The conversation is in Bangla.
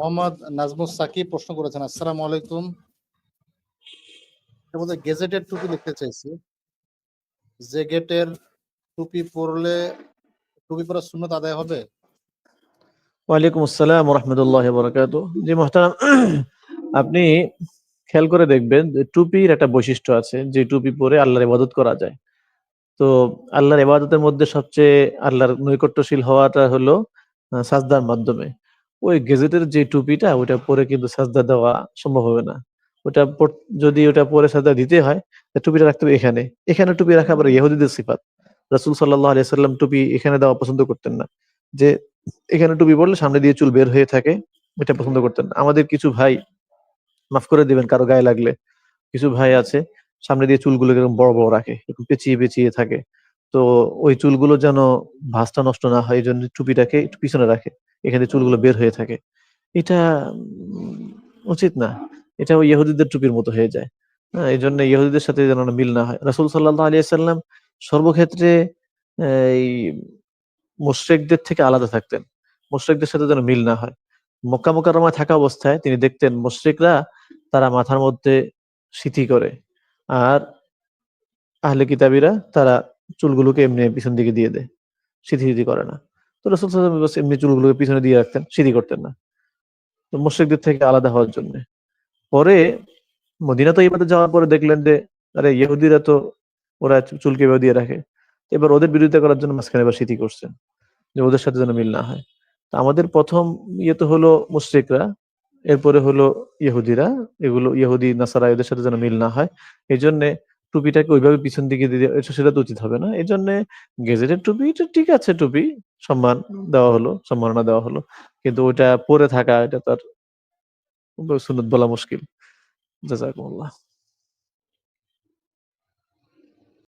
মোহাম্মদ নাজমুস সাকিব প্রশ্ন করেছেন, আসসালামু আলাইকুম। এর গেজেটের টুপি লিখতে চাইছি। যে গেটের টুপি পরলে, টুপি পরা শূন্যত আদায় হবে? ওয়ালাইকুম আসসালাম রহমতুল্লাহ বরকাত জি মহতারাম, আপনি খেয়াল করে দেখবেন যে টুপির একটা বৈশিষ্ট্য আছে, যে টুপি পরে আল্লাহর ইবাদত করা যায়। তো আল্লাহর ইবাদতের মধ্যে সবচেয়ে আল্লাহর নৈকট্যশীল হওয়াটা হলো সাজদার মাধ্যমে। ওই গেজেটের যে টুপিটা ওটা পরে কিন্তু সাজদা দেওয়া সম্ভব হবে না। ওটা যদি ওটা পরে সাজদা দিতে হয় টুপিটা রাখতে হবে এখানে। এখানে টুপি রাখা আবার ইহুদিদের সিফাত। রাসূল সাল্লাহ আলাইহি সাল্লাম টুপি এখানে দেওয়া পছন্দ করতেন না। যে এখানে টুপি পরলে সামনে দিয়ে চুল বের হয়ে থাকে, এটা পছন্দ করতেন। আমাদের কিছু ভাই, মাফ করে দিবেন কারও গায়ে লাগলে, কিছু ভাই আছে, সামনে দিয়ে চুলগুলো এরকম বড় বড় রাখে, এরকম পেঁচিয়ে পেঁচিয়ে থাকে। তো ওই চুলগুলো যেন ভাঁজটা নষ্ট না হয় এই জন্য টুপিটাকে একটু পিছনে রাখে। এখানে চুলগুলো বের হয়ে থাকে। এটা উচিত না। এটা ওই ইহুদিদের টুপির মতো হয়ে যায়। হ্যাঁ এই জন্য ইহুদিদের সাথে যেন মিল না হয়। রাসূল সাল্লাল্লাহু আলাইহি সাল্লাম সর্বক্ষেত্রে, এই মুশরিকদের থেকে আলাদা থাকতেন। মুশরিকদের সাথে যেন মিল না হয়। মক্কা মোকাররমায় থাকা অবস্থায় তিনি দেখতেন মুশরিকরা তারা মাথার মধ্যে সিথি করে। আর আহলে কিতাবিরা তারা চুলগুলোকে এমনি পিছন দিকে দিয়ে দেয়। সিথি সিথি করে না। তো রসুল এমনি চুলগুলোকে পিছনে দিয়ে রাখতেন, সিথি করতেন না। তো মুশরিকদের থেকে আলাদা হওয়ার জন্য। পরে মদিনা তো এবারে যাওয়ার পরে দেখলেন যে, আরে ইহুদিরা তো ওরা চুলকে এভাবে দিয়ে রাখে। এবার ওদের বিরোধিতা করার জন্য মাঝখানে এবার স্মৃতি করছেন, যে ওদের সাথে যেন মিল না হয়। তা আমাদের প্রথম ইয়ে তো হলো মুশরিকরা, এরপরে হলো ইহুদিরা। এগুলো ইহুদি, নাসারা এদের সাথে যেন মিল না হয়। এই জন্য টুপিটাকে ওইভাবে পিছন দিকে দিয়ে সেটা তো উচিত হবে না। এই জন্য গেজেটের টুপি ঠিক আছে টুপি, সম্মান দেওয়া হলো, সম্মাননা দেওয়া হলো। কিন্তু ওটা পরে থাকা, এটা তার সুন্দর বলা মুশকিল। জাজাকুমুল্লাহ